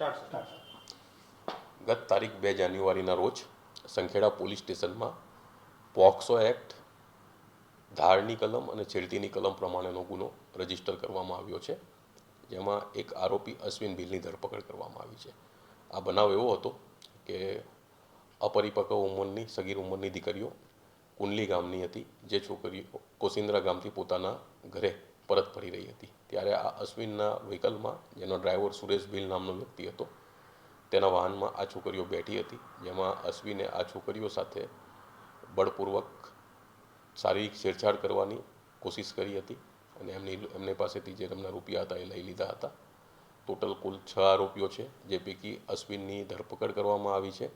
Start start ગત તારીખ બે જાન્યુઆરીના રોજ સંખેડા પોલીસ સ્ટેશનમાં પોક્સો એક્ટ ધારની કલમ અને છેડતીની કલમ પ્રમાણેનો ગુનો રજિસ્ટર કરવામાં આવ્યો છે જેમાં એક આરોપી અશ્વિન ભીલની ધરપકડ કરવામાં આવી છે. આ બનાવ એવો હતો કે અપરિપક્વ ઉંમરની સગીર ઉંમરની દીકરીઓ કુંડલી ગામની હતી જે છોકરીઓ કોસિન્દ્રા ગામથી પોતાના ઘરે પરત ફરી રહી હતી. ત્યારે આ અશ્વિનના વ્હીકલમાં, જેનો ડ્રાઈવર સુરેશ ભીલ નામનો વ્યક્તિ હતો, તેના વાહનમાં આ છોકરીઓ બેઠી હતી, જેમાં અશ્વિને આ છોકરીઓ સાથે બળપૂર્વક શારીરિક છેડછાડ કરવાની કોશિશ કરી હતી અને એમની એમની પાસેથી જે એમના રૂપિયા હતા એ લઈ લીધા હતા. ટોટલ કુલ છ આરોપીઓ છે, જે પૈકી અશ્વિનની ધરપકડ કરવામાં આવી છે.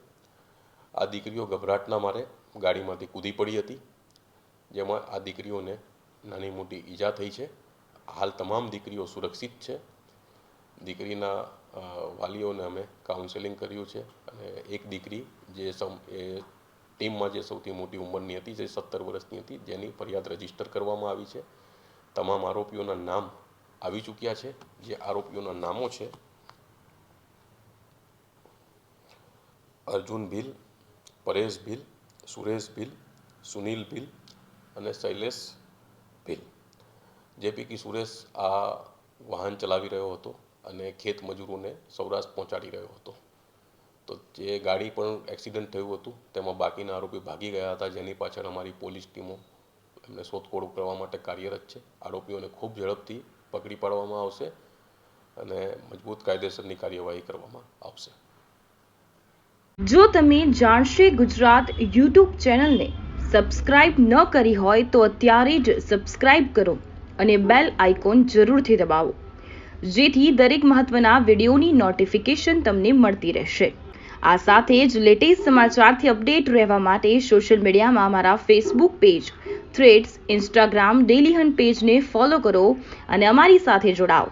આ દીકરીઓ ગભરાટના મારે ગાડીમાંથી કૂદી પડી હતી, જેમાં આ દીકરીઓને નાની મોટી ઈજા થઈ છે. હાલ તમામ દીકરીઓ સુરક્ષિત છે. દીકરીના વાલીઓને અમે કાઉન્સેલિંગ કર્યું છે અને એક દીકરી જે સમ, એ ટીમમાં જે સૌથી મોટી ઉંમરની હતી, જે સત્તર વર્ષની હતી, જેની ફરિયાદ રજિસ્ટર કરવામાં આવી છે. તમામ આરોપીઓના નામ આવી ચૂક્યા છે. જે આરોપીઓના નામો છે, અર્જુન ભીલ, પરેશ ભીલ, સુરેશ ભીલ, સુનિલ ભીલ અને શૈલેષ ભીલ. જે પૈકી સુરેશ આ વાહન ચલાવી રહ્યો હતો અને ખેત મજૂરોને સૌરાષ્ટ્ર પહોંચાડી રહ્યો હતો. તો જે ગાડી પણ એક્સિડન્ટ થયું હતું, તેમાં બાકીના આરોપી ભાગી ગયા હતા, જેની પાછળ અમારી પોલીસ ટીમો એમને શોધખોળ કરવા માટે કાર્યરત છે. આરોપીઓને ખૂબ ઝડપથી પકડી પાડવામાં આવશે અને મજબૂત કાયદેસરની કાર્યવાહી કરવામાં આવશે. જો તમે જાણશે ગુજરાત યુટ્યુબ ચેનલને સબસ્ક્રાઇબ ન કરી હોય તો અત્યારે જ સબસ્ક્રાઇબ કરો. અને બેલ આઇકોન જરૂરથી દબાવો, જેથી દરેક મહત્વના વિડીયોની નોટિફિકેશન તમને મળતી રહેશે. આ સાથે જ લેટેસ્ટ સમાચારથી અપડેટ રહેવા માટે સોશિયલ મીડિયામાં અમારા Facebook page Threads Instagram Dailyhunt પેજને ફોલો કરો અને અમારી સાથે જોડાઓ.